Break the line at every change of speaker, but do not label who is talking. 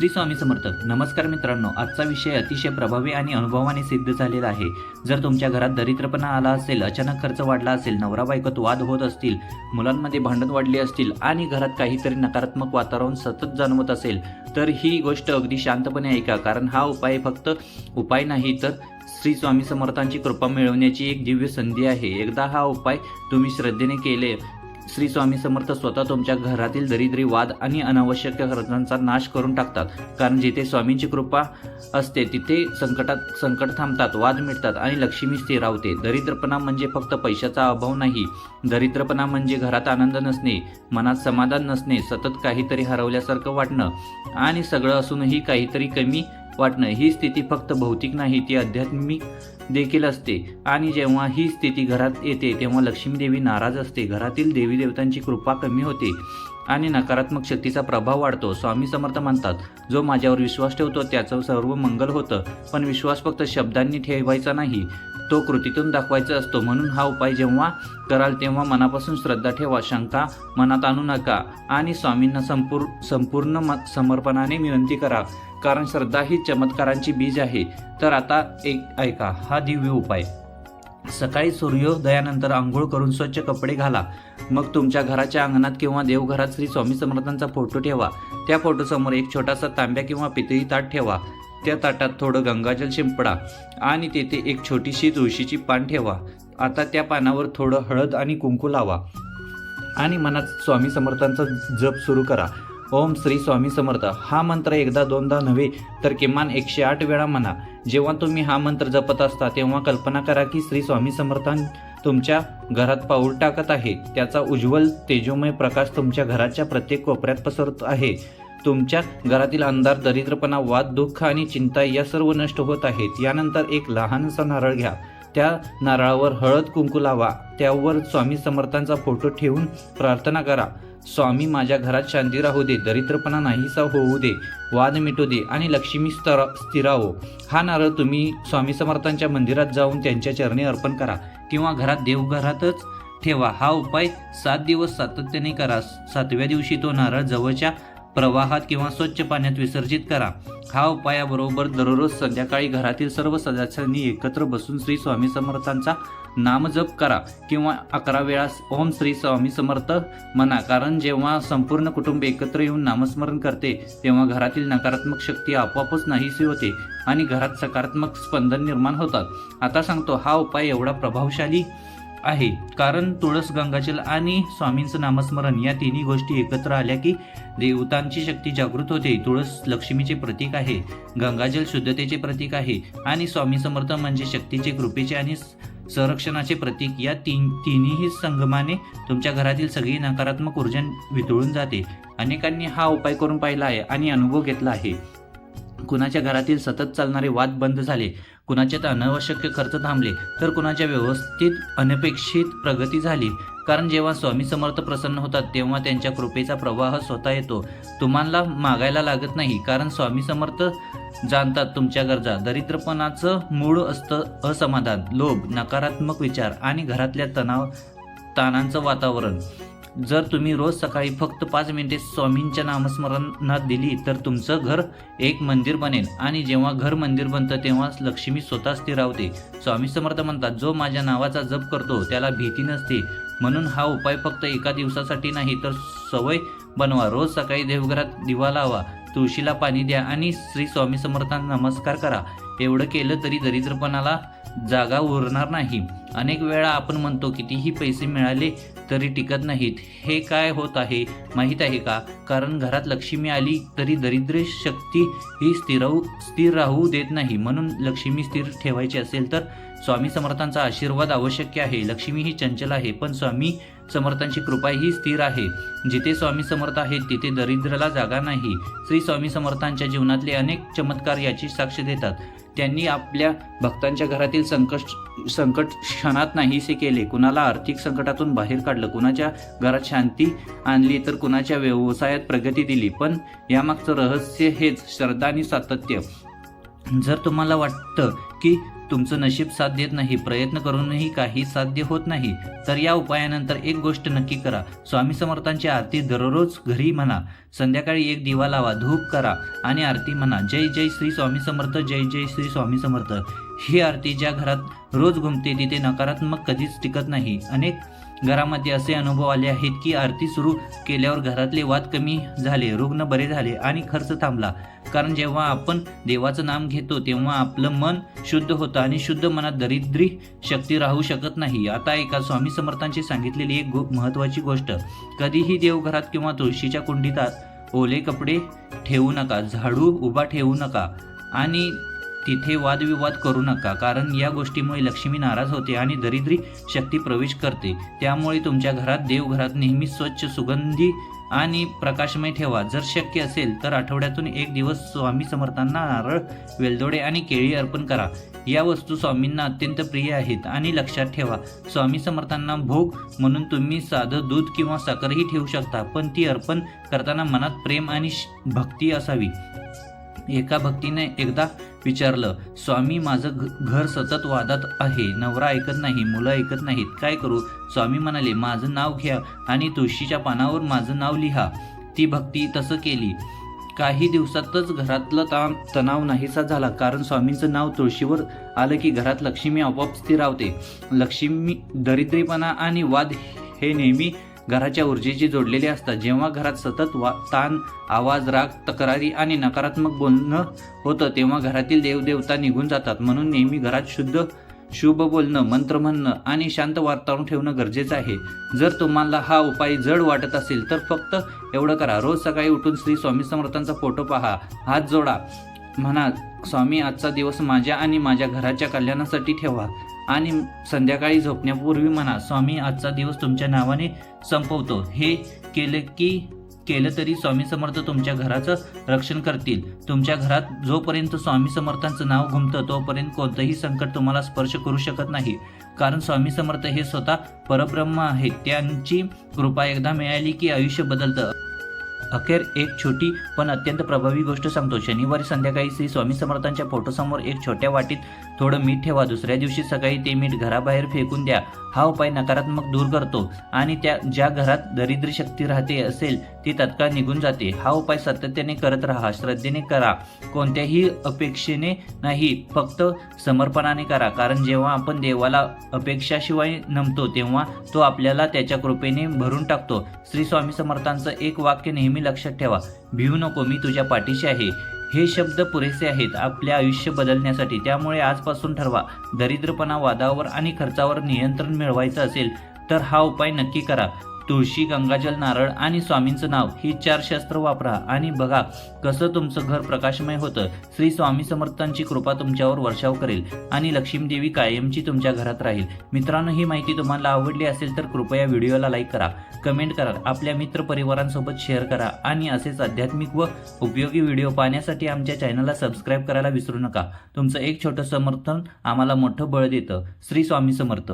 श्री स्वामी समर्थक नमस्कार मित्रांनो. आजचा विषय अतिशय प्रभावी आणि अनुभवाने सिद्ध झालेला आहे. जर तुमच्या घरात दरिद्रपणा आला असेल अचानक खर्च वाढला असेल नवरा बायकोत वाद होत असतील मुलांमध्ये भांडण वाढली असतील आणि घरात काहीतरी नकारात्मक वातावरण सतत जाणवत असेल तर ही गोष्ट अगदी शांतपणे ऐका. कारण हा उपाय फक्त उपाय नाही तर श्री स्वामी समर्थांची कृपा मिळवण्याची एक दिव्य संधी आहे. एकदा हा उपाय तुम्ही श्रद्धेने केले श्री स्वामी समर्थ स्वतः तुमच्या घरातील दरिद्री वाद आणि अनावश्यक खर्चांचा नाश करून टाकतात. कारण जिथे स्वामींची कृपा असते तिथे संकटात संकट थांबतात वाद मिटतात आणि लक्ष्मी स्थिरावते दरिद्रपणा म्हणजे फक्त पैशाचा अभाव नाही. दरिद्रपणा म्हणजे घरात आनंद नसणे मनात समाधान नसणे सतत काहीतरी हरवल्यासारखं वाटणं आणि सगळं असूनही काहीतरी कमी वाटणं. ही स्थिती फक्त भौतिक नाही ती आध्यात्मिक देखील असते. आणि जेव्हा ही स्थिती घरात येते तेव्हा लक्ष्मीदेवी नाराज असते. घरातील देवी देवतांची कृपा कमी होते आणि नकारात्मक शक्तीचा प्रभाव वाढतो. स्वामी समर्थ म्हणतात जो माझ्यावर विश्वास ठेवतो त्याचं सर्व मंगल होतं. पण विश्वास फक्त शब्दांनी ठेवायचा नाही तो कृतीतून दाखवायचा असतो. म्हणून हा उपाय जेव्हा कराल तेव्हा मनापासून श्रद्धा ठेवा. शंका मनात आणू नका आणि स्वामींना संपूर संपूर्ण म- समर्पणाने विनंती करा. कारण श्रद्धा ही चमत्कारांची बीज आहे. तर आता एक ऐका हा दिव्य उपाय. सकाळी सूर्योदयानंतर आंघोळ करून स्वच्छ कपडे घाला. मग तुमच्या घराच्या अंगणात किंवा देवघरात श्री स्वामी समर्थांचा फोटो ठेवा. त्या फोटोसमोर एक छोटासा तांब्या किंवा पितळी ताट ठेवा. त्या ताटात थोडं गंगाजल शिंपडा आणि तेथे एक छोटीशी तुळशीची पान ठेवा. आता त्या पानावर थोडं हळद आणि कुंकू लावा. आणि मनात स्वामी समर्थांचा जप सुरू करा. ओम श्री स्वामी समर्थ. हा मंत्र एकदा दोनदा नव्हे तर किमान एकशे आठ वेळा म्हणा. जेव्हा तुम्ही हा मंत्र जपत असता तेव्हा कल्पना करा की श्री स्वामी समर्थान तुमच्या घरात पाऊल टाकत आहे. त्याचा उज्ज्वल तेजोमय प्रकाश तुमच्या घराच्या प्रत्येक कोपऱ्यात पसरत आहे. तुमच्या घरातील अंधार दरिद्रपणा वाद दुःख आणि चिंता या सर्व नष्ट होत आहेत. यानंतर एक लहानसा नारळ घ्या. त्या नारळावर हळद कुंकू लावा. त्यावर स्वामी समर्थांचा फोटो ठेवून प्रार्थना करा. स्वामी माझ्या घरात शांती राहू दे दरिद्रपणा नाहीसा होऊ दे वाद मिटू दे आणि लक्ष्मी स्तर स्थिरावो. हा नारळ तुम्ही स्वामी समर्थांच्या मंदिरात जाऊन त्यांच्या चरणी अर्पण करा किंवा घरात देवघरातच ठेवा. हा उपाय सात दिवस सातत्याने करा. सातव्या दिवशी तो नारळ जवळच्या प्रवाहात किंवा स्वच्छ पाण्यात विसर्जित करा. हा उपायाबरोबर दररोज संध्याकाळी घरातील सर्व सदस्यांनी एकत्र बसून श्री स्वामी समर्थांचा नामजप करा किंवा अकरा वेळा ओम श्री स्वामी समर्थ म्हणा. कारण जेव्हा संपूर्ण कुटुंब एकत्र येऊन नामस्मरण करते तेव्हा घरातील नकारात्मक शक्ती आपोआपच नाहीशी होते आणि घरात सकारात्मक स्पंदन निर्माण होतात. आता सांगतो हा उपाय एवढा प्रभावशाली आहे. कारण तुळस गंगाजल आणि स्वामींचं नामस्मरण या तिन्ही गोष्टी एकत्र आल्या की देवतांची शक्ती जागृत होते. तुळस लक्ष्मीचे प्रतीक आहे गंगाजल शुद्धतेचे प्रतीक आहे आणि स्वामी समर्थ म्हणजे शक्तीचे कृपेचे आणि संरक्षणाचे प्रतीक या तीन तिन्ही संगमाने तुमच्या घरातील सगळी नकारात्मक ऊर्जा वितळून जाते. अनेकांनी हा उपाय करून पाहिला आहे आणि अनुभव घेतला आहे. कुणाच्या घरातील सतत चालणारे वाद बंद झाले कुणाच्यात अनावश्यक खर्च थांबले तर कुणाच्या व्यवस्थित अनपेक्षित प्रगती झाली. कारण जेव्हा स्वामी समर्थ प्रसन्न होतात तेव्हा त्यांच्या कृपेचा प्रवाह स्वतः येतो. तुम्हाला मागायला लागत नाही कारण स्वामी समर्थ जाणतात तुमच्या गरजा. दरिद्रपणाचं मूळ असतं असमाधान लोभ नकारात्मक विचार आणि घरातल्या तणाव ताणांचं वातावरण. जर तुम्ही रोज सकाळी फक्त पाच मिनिटे स्वामींच्या नामस्मरणात दिली तर तुमचं घर एक मंदिर बनेल आणि जेव्हा घर मंदिर बनतं तेव्हा लक्ष्मी स्वतः स्थिरावते स्वामी समर्थ म्हणतात जो माझ्या नावाचा जप करतो त्याला भीती नसते. म्हणून हा उपाय फक्त एका दिवसासाठी नाही तर सवय बनवा. रोज सकाळी देवघरात दिवा लावा. तुळशीला पाणी द्या आणि श्री स्वामी समर्थांना नमस्कार करा. एवढं केलं तरी दरिद्रपणाला जागा उरणार नाही. अनेक वेळा आपण म्हणतो कितीही पैसे मिळाले तरी टिकत नाहीत. हे काय होत आहे माहीत आहे का? कारण घरात लक्ष्मी आली तरी दरिद्र शक्ती ही स्थिर स्थिर राहू देत नाही. म्हणून लक्ष्मी स्थिर ठेवायची असेल तर स्वामी समर्थांचा आशीर्वाद आवश्यक आहे. लक्ष्मी ही चंचल आहे पण स्वामी समर्थांची कृपा ही स्थिर आहे. जिथे स्वामी समर्थ आहेत तिथे दरिद्रला जागा नाही. श्री स्वामी समर्थांच्या जीवनातले अनेक चमत्कार याची साक्ष देतात. त्यांनी आपल्या भक्तांच्या घरातील संकट संकट क्षणात नाहीसे केले. कुणाला आर्थिक संकटातून बाहेर काढलं कुणाच्या घरात शांती आणली तर कुणाच्या व्यवसायात प्रगती दिली. पण यामागचं रहस्य हेच श्रद्धा आणि सातत्य. जर तुम्हाला वाटतं की तुमचं नशीब साथ देत नाही प्रयत्न करूनही काही साध्य होत नाही. तर या उपायानंतर एक गोष्ट नक्की करा. स्वामी समर्थांची आरती दररोज घरी म्हणा. संध्याकाळी एक दिवा लावा धूप करा आणि आरती म्हणा. जय जय श्री स्वामी समर्थ जय जय श्री स्वामी समर्थ. ही आरती ज्या घरात रोज घुमते तिथे नकारात्मक कधीच टिकत नाही. अनेक घरामध्ये असे अनुभव आले आहेत की आरती सुरू केल्यावर घरातले वाद कमी झाले रुग्ण बरे झाले आणि खर्च थांबला. कारण जेव्हा आपण देवाचं नाम घेतो तेव्हा आपलं मन शुद्ध होतं आणि शुद्ध मनात दरिद्री शक्ती राहू शकत नाही. आता एका स्वामी समर्थांची सांगितलेली एक गो महत्त्वाची गोष्ट कधीही देवघरात किंवा तुळशीच्या कुंडीतात ओले कपडे ठेवू नका झाडू उभा ठेवू नका आणि तिथे वादविवाद करू नका कारण या गोष्टीमुळे लक्ष्मी नाराज होते आणि दरिद्री शक्ती प्रवेश करते. त्यामुळे तुमच्या घरात देवघरात नेहमी स्वच्छ सुगंधी आणि प्रकाशमय ठेवा. जर शक्य असेल तर आठवड्यातून एक दिवस स्वामी समर्थांना नारळ वेलदोडे आणि केळी अर्पण करा. या वस्तू स्वामींना अत्यंत प्रिय आहेत आणि लक्षात ठेवा स्वामी समर्थांना भोग म्हणून तुम्ही साधं दूध किंवा साखरही ठेवू शकता पण ती अर्पण करताना मनात प्रेम आणि भक्ती असावी. एका भक्तीने एकदा विचारलं स्वामी माझं घ- घर सतत वादात आहे नवरा ऐकत नाही मुलं ऐकत नाहीत. काय करू? स्वामी म्हणाले माझं नाव घ्या आणि तुळशीच्या पानावर माझं नाव लिहा. ती भक्ती तसं केली. काही दिवसातच घरातलं ताण तणाव नाहीसा झाला. कारण स्वामींचं नाव तुळशीवर आलं की घरात लक्ष्मी आपोआप स्थिरावते लक्ष्मी दरिद्रीपणा आणि वाद हे नेहमी घराच्या ऊर्जेशी जोडलेले असतात. जेव्हा घरात सतत वा ताण आवाज राग तक्रारी आणि नकारात्मक बोलणं होतं तेव्हा घरातील देवदेवता निघून जातात. म्हणून नेहमी घरात शुद्ध शुभ बोलणं मंत्र म्हणणं आणि शांत वातावरण ठेवणं गरजेचं आहे. जर तुम्हाला हा उपाय जड वाटत असेल तर फक्त एवढं करा. रोज सकाळी उठून श्री स्वामी समर्थांचा फोटो पहा. हात जोडा. म्हणा स्वामी आजचा दिवस माझ्या आणि माझ्या घराच्या कल्याणासाठी ठेवा. आणि संध्याकाळी झोपण्यापूर्वी म्हणा स्वामी आजचा दिवस तुमच्या नावाने संपवतो. हे केलं की केलं तरी स्वामी समर्थ तुमच्या घराचं रक्षण करतील. तुमच्या घरात जोपर्यंत स्वामी समर्थांचं नाव घुमतं तोपर्यंत कोणतंही संकट तुम्हाला स्पर्श करू शकत नाही. कारण स्वामी समर्थ हे स्वतः परब्रह्म आहे. त्यांची कृपा एकदा मिळाली की आयुष्य बदलतं. अखेर एक छोटी पण अत्यंत प्रभावी गोष्ट सांगतो. शनिवारी संध्याकाळी श्री स्वामी समर्थांच्या फोटोसमोर एक छोट्या वाटीत थोडं मीठ ठेवा. दुसऱ्या दिवशी सकाळी ते मीठ घराबाहेर फेकून द्या. हा उपाय नकारात्मक दूर करतो आणि त्या ज्या घरात दरिद्र शक्ती राहते असेल ती तत्काळ निघून जाते. हा उपाय सातत्याने करत राहा. श्रद्धेने करा. कोणत्याही अपेक्षेने नाही. फक्त समर्पणाने करा. कारण जेव्हा आपण देवाला अपेक्षाशिवाय नमतो तेव्हा तो आपल्याला त्याच्या कृपेने भरून टाकतो. श्री स्वामी समर्थांचं एक वाक्य नेहमी लक्षात ठेवा. भिवू नको. मी तुझ्या पाठीशी आहे. हे शब्द पुरेसे आहेत आपले आयुष्य बदलण्यासाठी. त्यामुळे आजपासून ठरवा दरिद्रपणा वादावर आणि खर्चावर नियंत्रण मिळवायचं असेल तर हा उपाय नक्की करा. तुळशी गंगाजल नारळ आणि स्वामींचं नाव ही चार शस्त्र वापरा आणि बघा कसं तुमचं घर प्रकाशमय होतं. श्री स्वामी समर्थांची कृपा तुमच्यावर वर्षाव करेल आणि लक्ष्मीदेवी कायमची तुमच्या घरात राहील. मित्रांनो ही माहिती तुम्हाला आवडली असेल तर कृपया व्हिडिओला लाईक करा कमेंट करा आपल्या मित्र परिवारांसोबत शेअर करा आणि असेच आध्यात्मिक व उपयोगी व्हिडिओ पाहण्यासाठी आमच्या चॅनलला सबस्क्राईब करायला विसरू नका. तुमचं एक छोटं समर्थन आम्हाला मोठं बळ देतं. श्री स्वामी समर्थ.